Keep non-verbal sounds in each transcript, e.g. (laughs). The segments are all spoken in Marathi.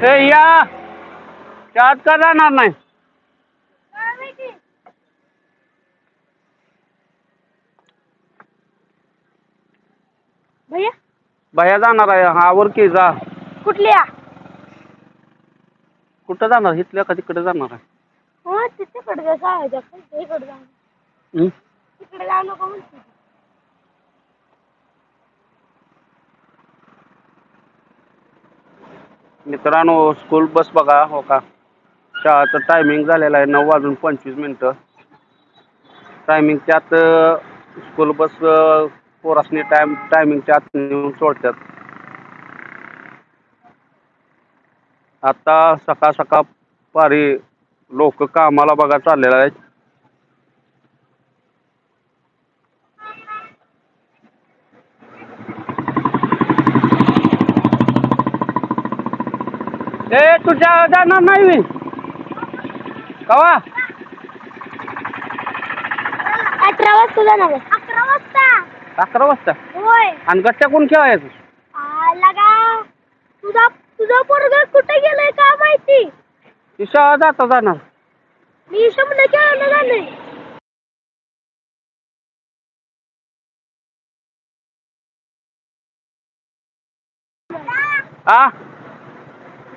ए या. त्यात का जाणार नाही. भैया? बाया जाणार आहे. हा वर की जा. कुठल्या? कुठं जाणार? इथल्या का तिकडे जाणार आहे? हो जा जायचं इकडे जाऊ हं? तिकडे जाऊ नको म्हणते. मित्रांनो स्कूल बस बघा हो का? शाळाचं टायमिंग झालेलं आहे नऊ वाजून पंचवीस मिनटं. टायमिंग त्यात स्कूल बस पोरासनी टायम टायमिंगच्या आत नेऊन सोडतात. आता सकाळ सकाळ पारी लोक कामाला बघा चाललेले आहेत. ए तुझ्या जाणार नाही मी. कवा? अठरा वाजता जाणार अकरा वाजता. अकरा वाजता? होय. आणि गट्ट्या कोण खेळायचं आला का तुझा तुझा पोरगा कुठे गेलाय का माहिती? ती शाळा जाता जाणार. मी शंभर खेळायला झालंय आ?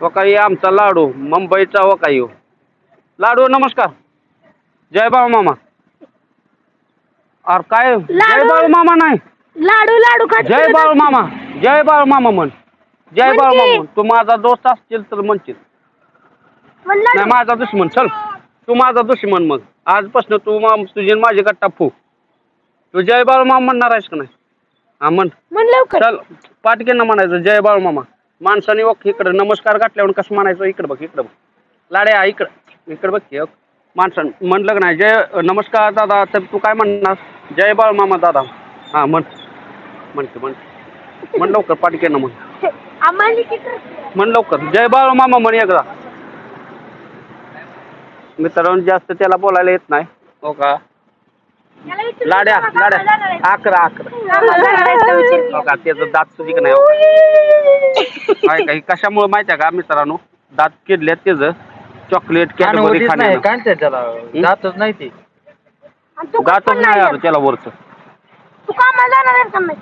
वकाई आमचा लाडू मुंबईचा वकाई हो. लाडू नमस्कार. जय बाळू मामा. अरे काय? जय? बाळू मामा नाही. लाडू लाडू खात जय बाळू मामा. जय बाळू मामा म्हण. जय म्हण बाळू. मामा म्हण. तू माझा दोस्त असशील तर म्हणशील. नाही माझा दुश्मन. चल. तू माझा दुश्मन मग. आजपासून तू मा- तुझी आणि माझी गट्टा फू. तू जय बाळू मामा म्हणणार आहेस का नाही? हा म्हण. म्हण लवकर. चल. पाटकेनं म्हणायचं जय बाळू मामा. माणसाने बघ इकडं नमस्कार गाठल्यावर कसं म्हणायचं? इकडं बघ इकडं बघ. लाड्या इकडं इकडं बघ की माणसानं म्हणलं नाही? जय नमस्कार दादा तर तू काय म्हणणार? जय बाळू मामा दादा. हां म्हण. म्हण की म्हण. म्हण लवकर पाटकेनं म्हण. आम्हाला किती म्हण लवकर. जय बाळू मामा म्हण एकदा. मित्रांनो जास्त त्याला बोलायला येत नाही. हो का? लाड्या लाड्या. अकरा अकरा हो का त्याचं दात सुधी का नाही. हो? काय काही कशामुळे माहिती आहे का मित्रांनो? दात किडल्यात त्याचं. चॉकलेट कॅडबरी खाण्यानं. काय त्याला? जातच नाही ती. दातच नाही आलं त्याला वरचं. तू कामाला जाणार आहे का नाही?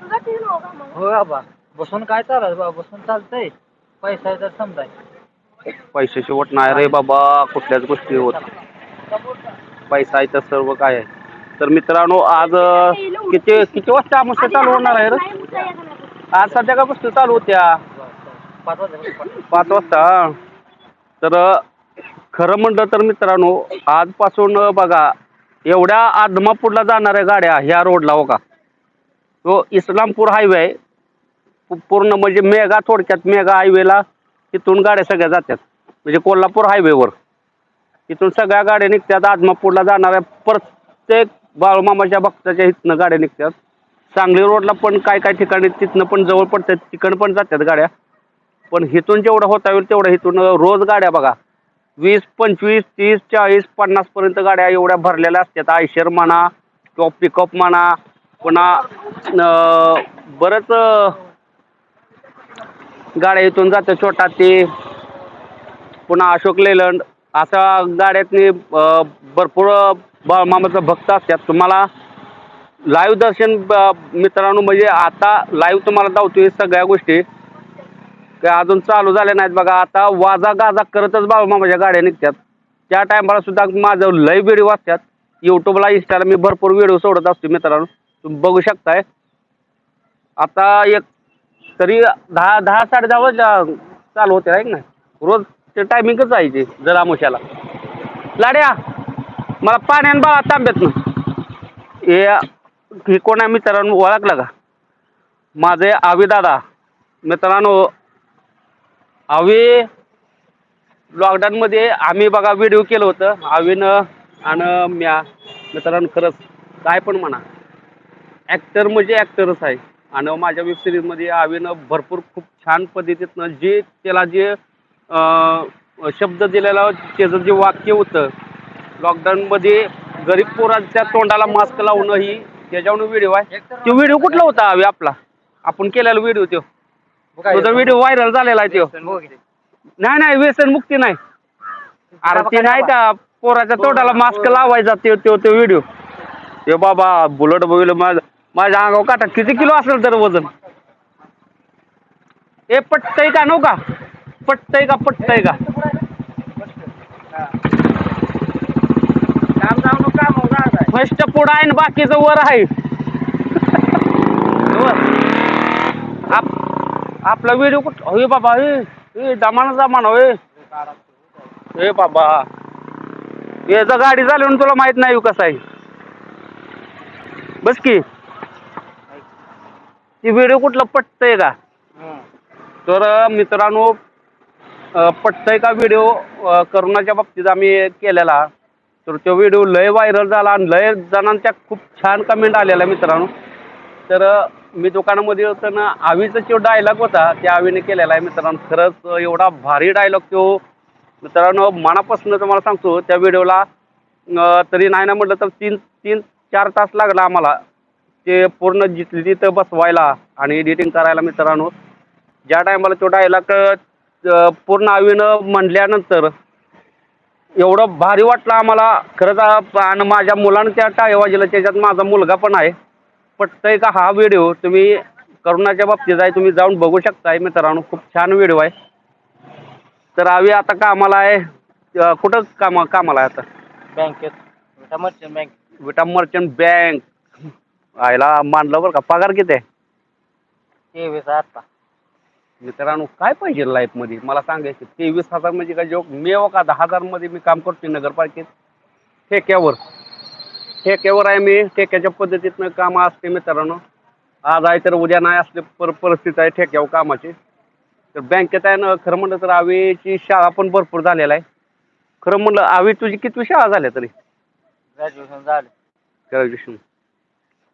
तुझा कामाला. हो बाबा बसून काय चालत बाबा बसून चालतंय. पैसा आहे तर समजाय. पैशाची वट नाही रे बाबा. कुठल्याच गोष्टी होत पैसा आहे तर सर्व काय आहे. तर मित्रांनो आज किती किती वाजता अमावस्या चालू होणार आहे रे? आज सध्या का गोष्टी चालू होत्या? पाच वाजता पाच वाजता तर खरं म्हणलं तर मित्रांनो आजपासून बघा एवढ्या आदमापूरला जाणाऱ्या गाड्या ह्या रोडला हो का? तो इस्लामपूर हायवे आहे. पू- पूर्ण म्हणजे मेगा थोडक्यात मेगा हायवेला तिथून गाड्या सगळ्या जातात. म्हणजे कोल्हापूर हायवेवर इथून सगळ्या गाड्या निघतात. आदमापूरला जाणाऱ्या प्रत्येक बाळूमामाच्या भक्ताच्या इथनं गाड्या निघतात. सांगली रोडला पण काय काय ठिकाणी तिथनं पण जवळ पडतात. तिकडं पण जातात गाड्या. पण इथून जेवढं होता येईल तेवढं इथून रोज गाड्या बघा. वीस पंचवीस तीस चाळीस पन्नासपर्यंत गाड्या एवढ्या भरलेल्या असतात. आयशर म्हणा किंवा पिकअप म्हणा पुन्हा बरंच गाड्या इथून जातात छोटा ते. पुन्हा अशोक लेलंड अशा गाड्यातनी भरपूर बाळमामाचं भक्त असतात. तुम्हाला लाईव्ह दर्शन ब- मित्रांनो म्हणजे आता लाईव्ह तुम्हाला दावतोय सगळ्या गोष्टी. काय अजून चालू झाल्या नाहीत बघा. आता वाजा गाजा करतच बाळमामाच्या गाड्या निघतात. त्या टायमाला सुद्धा माझं लय व्हिडिओ असतात. यूट्यूबला इंस्टाला मी भरपूर व्हिडिओ सोडत असतो मित्रांनो. तुम्ही बघू शकताय. आता एक तरी दहा दहा साडे दहा वाजता चालू होते आहे ना रोज ते टायमिंगच आहे ते जर आमुशाला लाड्या मला पाण्यानं बाळा तांब्यातनं. हे हे कोण आहे मित्रांनो ओळखलं का? माझे आवी दादा. मित्रांनो आवी लॉकडाऊनमध्ये आम्ही बघा व्हिडिओ केलं होतं. आवीनं आणि म्या. मित्रांनो खरंच काय पण म्हणा. ॲक्टर म्हणजे ॲक्टरच आहे. आणि माझ्या वेब सिरीजमध्ये आवीनं भरपूर खूप छान पद्धतीतनं जे त्याला जे शब्द दिलेला त्याचं जे वाक्य होतं लॉकडाऊनमध्ये गरीब पोरांच्या तोंडाला मास्क लावणं ही त्याच्यावर व्हिडिओ आहे. तो व्हिडिओ कुठला होता आवी आपला? आपण केलेला व्हिडिओ तो. तुझा व्हिडिओ व्हायरल झालेला आहे तो. हो. नाही नाही व्यसन मुक्ती नाही. अरे ते नाही का पोराच्या तोंडाला मास्क लावायचा ते तो तो व्हिडिओ ते बाबा बुलट बघितलं माझं माझ्या अंगावर काटा. किती किलो असेल तर वजन? ए पटतय का नो का? पटतय का पटतय का. फर्स्ट पुढं आहे आणि बाकीचं वर आहे. आप आपला व्हिडिओ कुठ? होय बाबा हे हे जमाना होय ए. बाबा. हे जर गाडी झाली म्हणून तुला माहीत नाही कसं आहे. बस की. ती व्हिडिओ कुठलं पटतंय का. तर मित्रांनो पटतंय का व्हिडिओ करोनाच्या बाबतीत आम्ही केलेला? तर तो व्हिडिओ लय व्हायरल झाला आणि लय जणांच्या खूप छान कमेंट आलेल्या मित्रांनो. तर मी दुकानामध्ये होताना आवीचा जो डायलॉग होता त्या आवीने केलेला आहे मित्रांनो. खरंच एवढा भारी डायलॉग तो मित्रांनो मनापासून तुम्हाला सांगतो त्या व्हिडिओला तरी नाही ना म्हटलं तर तीन तीन चार तास लागला आम्हाला. ते पूर्ण जिथली तिथं बसवायला आणि एडिटिंग करायला मित्रांनो. ज्या टायमाला तो डायलॉग पूर्ण आवीनं म्हणल्यानंतर एवढं भारी वाटलं आम्हाला. खरंच आणि माझ्या मुलानं त्या टाळे वाजवलं त्याच्यात माझा मुलगा पण आहे. पटतंय का हा व्हिडिओ? तुम्ही करोनाच्या बाबतीत आहे तुम्ही जाऊन बघू शकताय मित्रांनो. खूप छान व्हिडिओ आहे. तर आवी आता कामाला आहे. कुठं काम कामाला आहे आता? बँकेत. Vita merchant bank. Vita merchant bank. आयला मानलं बरं का. पगार किती आहे? तेवीस आता मित्रांनो काय पाहिजे लाईफमध्ये मला सांगायचं तेवीस हजार म्हणजे काय जोक मी का दहा हजारमध्ये मी काम करतोय नगरपालिकेत ठेक्यावर. ठेक्यावर आहे मी. ठेक्याच्या पद्धतीतनं काम असते मित्रांनो. आज आहे तर उद्या नाही असले पर परिस्थिती आहे ठेक्यावर कामाची. तर बँकेत आहे ना खरं म्हणलं तर आवीची शाळा पण भरपूर झालेला आहे. खरं म्हणलं आवी तुझी किती शाळा झाल्या तरी? ग्रॅज्युएशन झालं. ग्रॅज्युएशन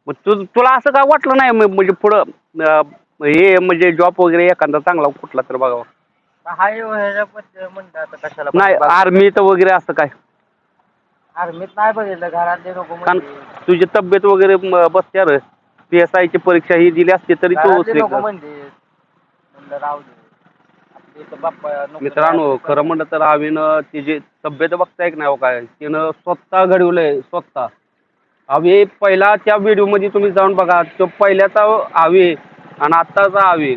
मग तु तुला असं काय वाटलं नाही म्हणजे पुढं हे म्हणजे जॉब वगैरे एखादा चांगला कुठला तर बघावा. हाय ह्याच्याबद्दल म्हणलं आता कशाला नाही आर्मीत वगैरे असं काय? आर्मीत नाही बघितलं घरातले लोक कारण तुझी तब्येत वगैरे म- बसते रे. पी एस आयची परीक्षा ही दिली असती तरी तू घरातले लोक ते- म्हणते म्हणलं राहू दे. आपली इथं बाप्पा नोकरी मित्रांनो. खरं म्हणलं तर आवीनं तिची तब्येत बघताय की नाही हो काय. तिनं स्वतः घडवलंय स्वतः. आवी पहिला त्या व्हिडिओमध्ये तुम्ही जाऊन बघा तो पहिल्याचा आवी आणि आत्ताचा आवेग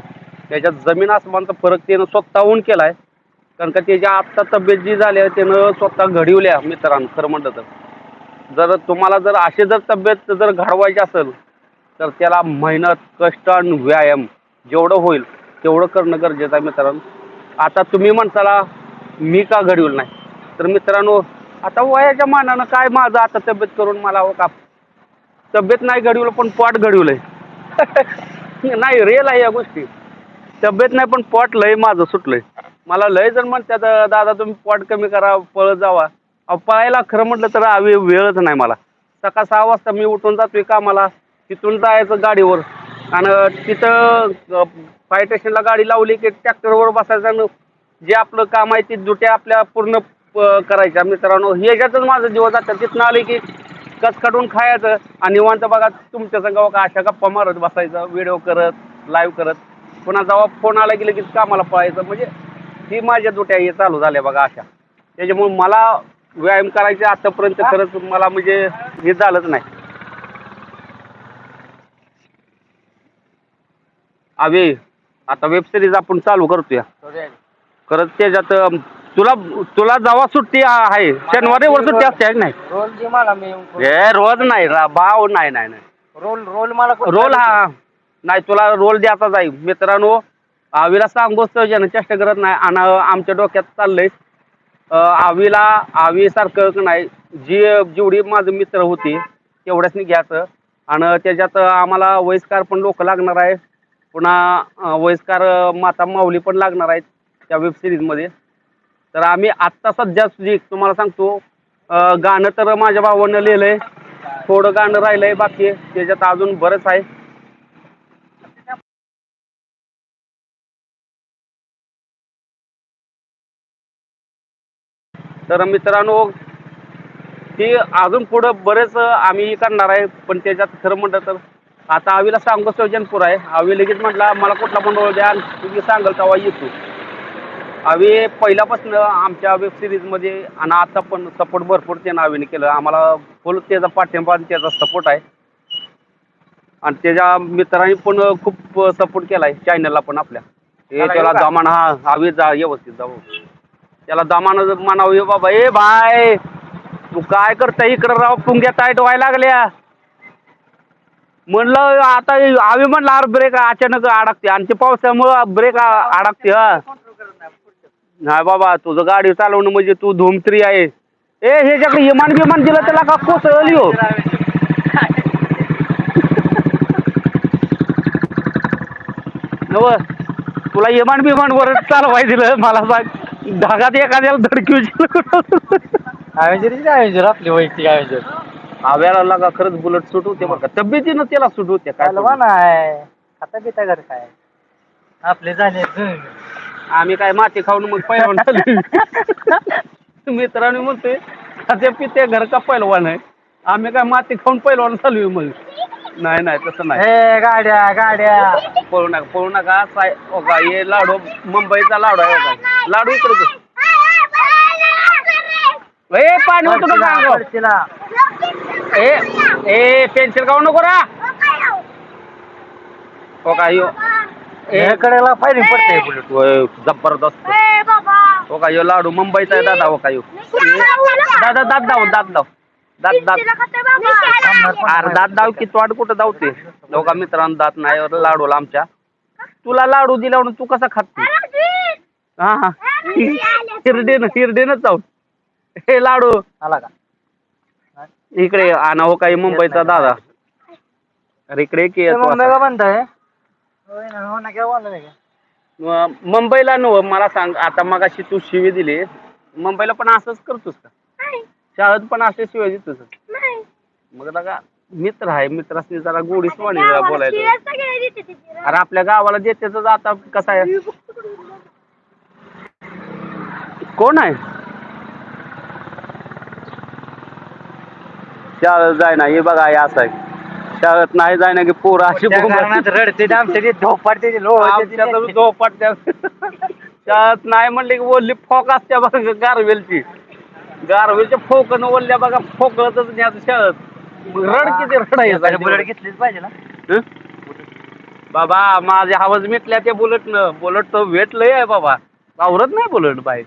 त्याच्यात जमीन आसमानचा फरक त्यानं स्वतःहून केलाय. कारण का त्याच्या आत्ता तब्येत जी झाली आहे त्यानं स्वतः घडवल्या मित्रांनो खरं म्हटलं तर. जर तुम्हाला जर अशी जर तब्येत जर घडवायची असेल तर त्याला मेहनत कष्ट आणि व्यायाम जेवढं होईल तेवढं करणं गरजेचं आहे मित्रांनो. आता तुम्ही म्हणताला मी का घडवलं नाही? तर मित्रांनो आता वयाच्या मानानं काय माझं आता तब्येत करून मला हो का? तब्येत नाही घडवलं पण पोट घडवलंय. (laughs) नाही रेल आहे या गोष्टी. तब्येत नाही पण पोट लय माझं सुटलंय. मला लय जण म्हणतात दादा तुम्ही पोट कमी करा पळत जावा. अहो पळायला खरं म्हटलं तर आवी वेळच नाही मला. सकाळ सहा वाजता मी उठून जातोय कामाला. तिथून जायचं गाडीवर. आणि तिथं फायर स्टेशनला गाडी लावली की ट्रॅक्टरवर बसायचं आणि जे आपलं काम आहे ते दुट्या आपल्या पूर्ण करायच्या. मित्रांनो ह्याच्यातच माझं जीव जातं तिथनं आले की कच काढून खायचं. आणि निवांत बघा तुमच्या संग का अशा गप्पा मारत बसायचं व्हिडिओ करत लाईव्ह करत. पुन्हा जेव्हा फोन आला की लगेच कामाला पळायचं. म्हणजे ही माझ्या दुट्या हे चालू झाल्या बघा अशा. त्याच्यामुळे मला व्यायाम करायचे आतापर्यंत खरंच मला म्हणजे हे झालंच नाही. अवे आता वेब सिरीज आपण चालू करतोय. खरंच त्याच्यात तुला तुला जेव्हा सुट्टी आहे. शनिवारी वर सुट्टी असते आहे की नाही? रोल दे मला मी. हे रोज नाही रा भाव नाही नाही नाही. रोल रोल मला कुठं रोल हा नाही तुला रोल द्यायचा जाईल मित्रांनो आवीला सांगूच ज्यानं चेष्टा करत नाही आणि आमच्या डोक्यात चाललंय. अं, आवीला आवीसारखं का नाही जी जेवढी माझं मित्र होती तेवढ्याच घ्यायचं. आणि त्याच्यात आम्हाला वयस्कार पण लोक लागणार आहे पुन्हा अं, वयस्कार माता माऊली पण लागणार आहेत त्या वेब सिरीजमध्ये तर आम्ही आत्ता सध्या जी तुम्हाला सांगतो गाणं तर माझ्या भावानं लिहिलं आहे थोडं गाणं राहिलं आहे बाकी त्याच्यात अजून बरंच आहे. तर मित्रांनो ते अजून पुढं बरेच आम्ही करणार आहे पण त्याच्यात खरं म्हटलं तर आता आवीला सांगू सौजनपूर आहे. आवी लगेच म्हटला मला कुठला पण रोल द्या तुम्ही सांगाल तेव्हा येतो. आवी पहिल्यापासून आमच्या वेब सिरीजमध्ये आणि आता पण सपोर्ट भरपूर त्यानं आवीने केलं. आम्हाला फुल त्याचा पाठिंबा आणि त्याचा सपोर्ट आहे. आणि त्याच्या मित्रांनी पण खूप सपोर्ट केला आहे चॅनलला पण आपल्या. हे त्याला? दामान हा आवी जा व्यवस्थित जाऊ. त्याला दामान म्हणावं "ए बाबा ए भाय तू काय करता इकडं राव पुंग्या टाईट व्हायला लागल्या. म्हणलं आता आवी म्हणलं अरे ब्रेक अचानक अडकते. आणि ते पावसामुळं ब्रेक अडकते हा. नाही बाबा तुझं गाडी चालवणं म्हणजे तू धूमत्री आहे ए हे जग इमान बिमान दिलं त्याला का कोसळली हो नव तुला इमान बिमान वर चालवाय दिलं मला सांग ढगात एखाद्याला धडकी ॲव्हेंजर आपली वैयक्तिक ॲव्हेंजर आव्याला लागा खरंच बुलेट सूट होते बरं का. तब्येतीनं त्याला सूट होते काय पहलवान आहे खाता पिता घर काय? आपले झाले जुने. आम्ही काय माती खाऊन मग पैलवान झालो. मित्रांनी म्हणतोय खात्या पित्या घर का पैलवान आहे? आम्ही काय माती खाऊन पैलवान चालू मग. नाही नाही तसं नाही. ए गाड्या गाड्या. पळू नका पळू नका साय हो का हे लाडू मुंबईचा लाडू आहे हो का लाडू इकडे. ए पाणी होतं नका. पडतीला. ए ए पेन्सिल खाऊ नको रा. हो का यो. हे कडेला फायरिंग पडते बुलेट होय, जबरदस्त. बाबा. हो का यो लाडू मुंबईचा आहे दादा हो का यो. दादा दात दाव दात दाव. दात दात अरे दात दाव की तोड कुठं धावते हो का मित्रांनो दात नाही अरे लाडूला आमच्या. तुला लाडू दिल्यावर तू कसा खाते हा हा. हिरडेन हिरडेनच जाऊ. हे लाडू. आला का? इकडे आणा हो काही मुंबईचा दादा. अरे इकडे की येतो मग असा. का म्हणताय होय ना हो ना काय बोललं नाही का? म- मुंबईला नव मला सांग आता मगाशी तू शिवी दिली. मुंबईला पण असंच करतोस का? शाळेत पण असे शिवाय देतोस मग लगा मित्र आहे मित्रासनी जरा गोडीच वाणी जरा बोलायचं अरे आपल्या गावाला देते तर आता कसं आहे? कोण आहे? शाळेत जाय ना हे बघा हे असं आहे. शाळेत नाही जाय ना की पोरं अशी त्या बोंबलतात. कारणात रडते ते आमच्या ते धोपाडते ते लो आमच्या तर झोपाटत्या शाळेत नाही म्हणले की बोलली फोक असत्या बघा गारवेलची. गारवेलच्या फोकनं बोलल्या बघा फोकळतच आता शाळेत. रड किती बुलेट रडायचं घेतलीच पाहिजे ना. हं? बाबा माझ्या आवाज मिटल्या त्या बुलेटनं. बुलेट तर भेटलंय आहे बाबा. आवरत नाही बुलेट बाईक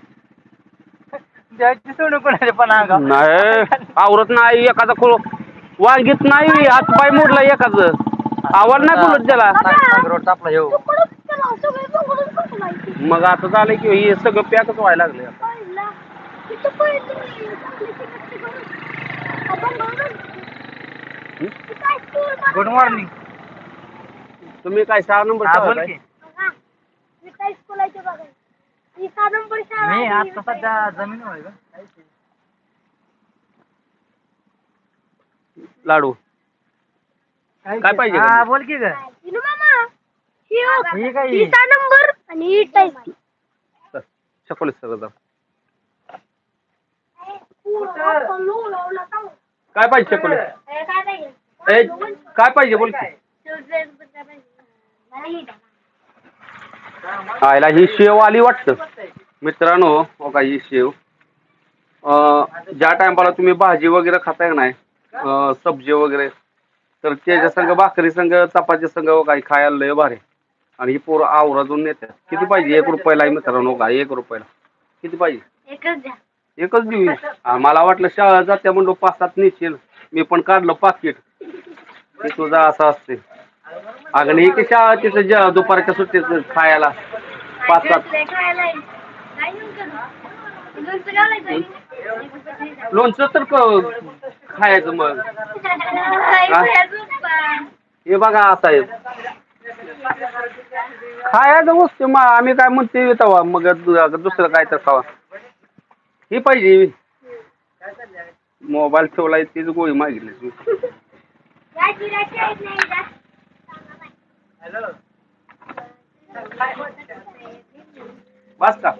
द्यायची सोडून पण अंगावर. नाही आवरत नाही. एखादा खो वांगीत नाही हात पाय मोडला एखादं आवाज नाही बुलेट त्याला. आपला. मग आता झालं की हे सगळं पॅकच व्हायला लागले. आता गुड मॉर्निंग तुम्ही काय सहा नंबर हा मी आता सध्या जमीन होय का लाडू. काय पाहिजे हा बोल की ग. ही काय? नंबर. आणि ही टाईप सगळं जाऊ काय पाहिजे चकोली ए काय पाहिजे बोल की? आयला ही शेव आली वाटतं. मित्रांनो हो का ही शेव. अं, ज्या टायमाला तुम्ही भाजी वगैरे खाताय का नाही सब्जी वगैरे. तर त्याच्या संग भाकरी संग चपाती संग हो काही खायला लय भारी. आणि ही पोरं आवराजून नेतात किती पाहिजे? एक रुपयाला आहे मित्रांनो हो का? एक रुपयाला. किती पाहिजे? एकच द्या. एकच देऊ मला वाटलं शाळा जात्या म्हणलो पाच सात नेशील. मी पण काढलं पाकिट. ते तुझा असं असते अगं ही की शाळा तिथं ज्या दुपारच्या सुट्टीत खायला. पाच सात लोणचं तर खायचं मग. हे बघा आहे खायचं वस्तू मग आम्ही काय म्हणते तेव्हा मग दुसरं काय तर खावा. ही पाहिजे. मोबाईल ठेवलाय तीच गोळी मागितली. बस का?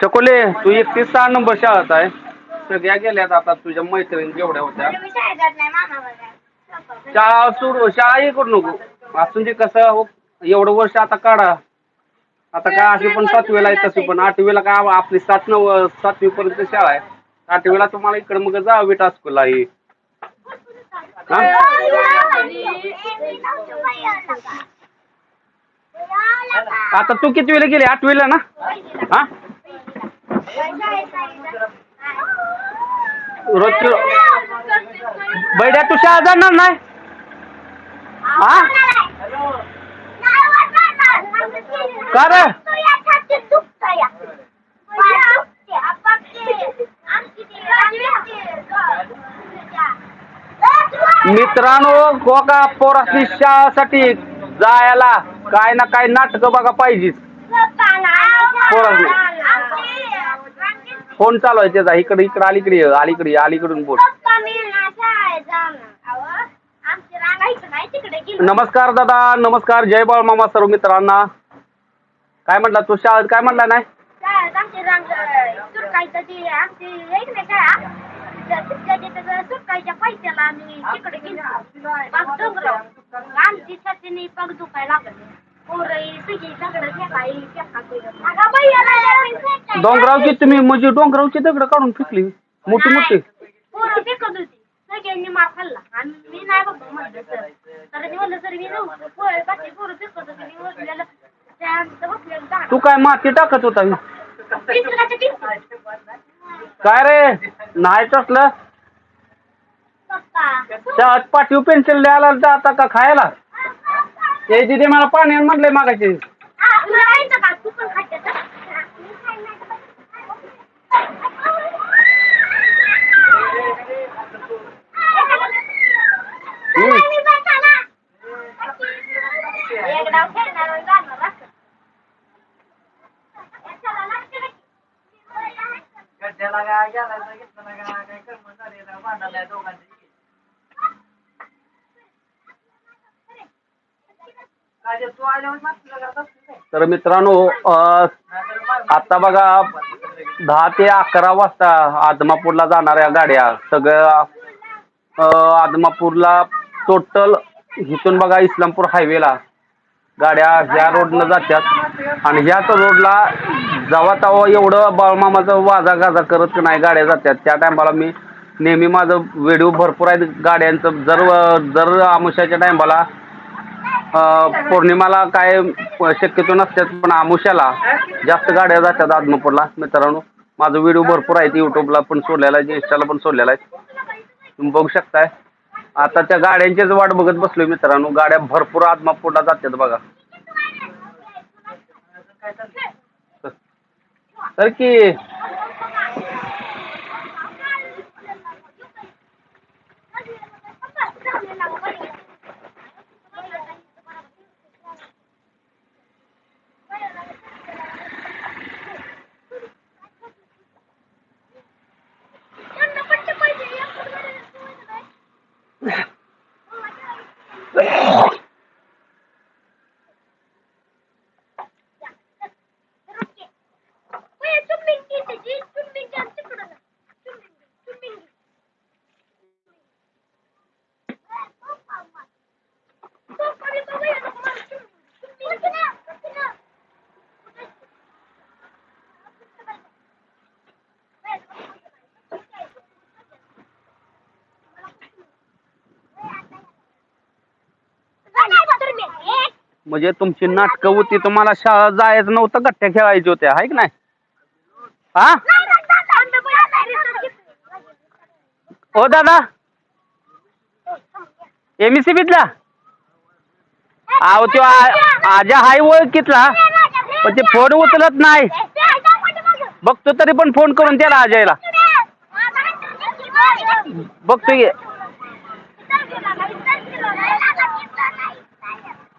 चकोले तू एकतीस सहा नंबर शाळेत आहे. सगळ्या गेल्यात आता तुझ्या मैत्रिणी जेवढ्या होत्या. शाळा सोडू शाळा हे करू नको. असून ते कसं हो, एवढं वर्ष आता काढा. आता काय अशी पण सातवीला आहे तशी पण. आठवीला काय आपली सात नऊ सातवी पर्यंत शाळा आहे. आठवीला तुम्हाला इकडे मग जा विटा स्कूलला ही. हा? आता तू किती वेळेला गेली? आठवीला ना? हा? रोजची बैड्या तू शाळा जाणार नाही? हा? का रे? मित्रांनो कोका पोरासनी शाळासाठी जायला. काय ना काय नाटक बघा पाहिजेच. फोन चालू आहे त्याचा. इकडे इकडे अलीकडे अलीकडे अलीकडून बोल. नमस्कार दादा. नमस्कार. जय बाळ मामा सर्व मित्रांना. काय म्हटला तू? शाळेत काय म्हटला नाही? सुटकायच्या पैशाला आम्ही तिकडे गेलो डोंगराव आमची छातीने दुखायला लागले डोंगरावची तुम्ही म्हणजे डोंगरावची दगड काढून फेकली? मोठी मोठी? पोरं फेकत होती. सगळ्यांनी मार खाल्ला. आणि मी नाही बघ म्हणलं सर तर मी म्हणलं सर मी नव्हतं पोरं बाकी पोरं फेकत होती. मी बसलेलं त्यानंतर बसलेलं झाड तू काय माती टाकत होता. काय रे? नाही पप्पा. शाळेत पाठीव पेन्सिल द्यायला जाता का खायला? ते तिथे मला पाणी आण तर? हम्म. मी पण खाला. एक डाव खेळणार आणि जाणार असं. चला, लागते ना. काय कर्म भांडण आहे तर मित्रांनो आता बघा दहा ते अकरा वाजता आदमापूरला जाणाऱ्या गाड्या. सगळ्या आदमापूरला टोटल इथून बघा इस्लामपूर हायवेला गाड्या ह्या रोडनं जातात. आणि ह्याच रोडला जावा तवा एवढं बाळमामाचं वाजा गाजा करत नाही गाड्या जातात. त्या टायमाला मी नेहमी माझं व्हिडिओ भरपूर आहेत. गाड्यांचं जर जर आमुष्याच्या टायमाला पौर्णिमाला काय शक्यतो नसतात पण आमुष्याला जास्त गाड्या जातात आदमापूरला. मित्रांनो माझं व्हिडिओ भरपूर आहेत. यूट्यूबला पण सोडलेला आहे इन्स्टाला पण सोडलेला आहे तुम्ही बघू शकताय. आता त्या गाड्यांचीच वाट बघत बसलो मित्रांनो. गाड्या भरपूर आदमापूरला जातात बघा. तर की म्हणजे तुमची नाटकं होती तुम्हाला शाळा जायचं नव्हतं गठ्ठ्या खेळायच्या होत्या आहे की नाही? हा? ओ दादा. एम सी बीतला अहो तो आजा हाय ओळखीतला पण ते फोन उचलत नाही. बघतो तरी पण फोन करून त्याला अजयला बघतो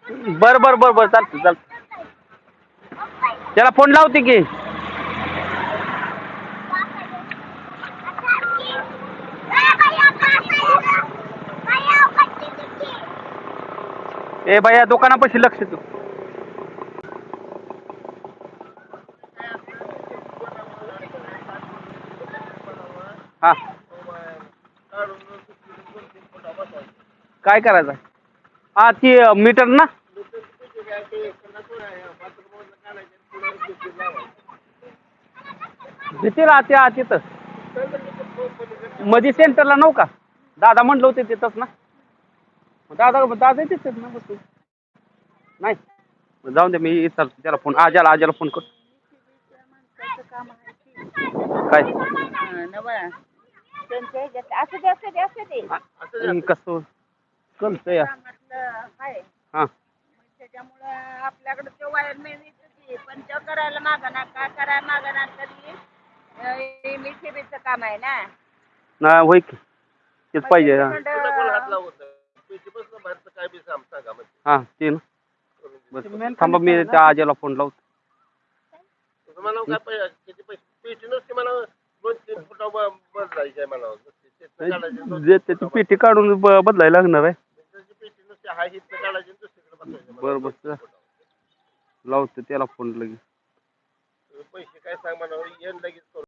बर बर बर बर चालतं चालतं त्याला फोन लावते की. ए बाया दुकानापाशी लक्ष तू हा. काय करायचं? हा ती मीटर ना. भीती राहते हा तिथं. मध्ये सेंटरला नव्ह का? दादा म्हणलं होते तिथंच ना. दादा दादा तिथेच ना बसू नाही. जाऊन दे मी विचारतो त्याला फोन आजाला आजाला फोन कर. काय? असू असू कसं? कळतं या आहे. हां. त्याच्यामुळं आपल्याकडे ते वायरमॅन पण ते करायला मागणार काय करायला मागणार तरी मी सेवेचं काम आहे ना. नाही होय की. तेच पाहिजे हा. पुन्हा कोण हात लावत नाही. पिशवीपासून बाहेरचं काय बी सांग- सांगा म्हणजे. हां ते ना. बरं थांबा मी त्या आजाला फोन लावतो. पेटी जे त्याची काढून ब- बदलायला लागणार आहे. हाय काढायची आणि दुसरीकडे. बरं बरं. लावतो त्याला फोन लगेच. पैसे काय सांग म्हणावं येण लगेच करू.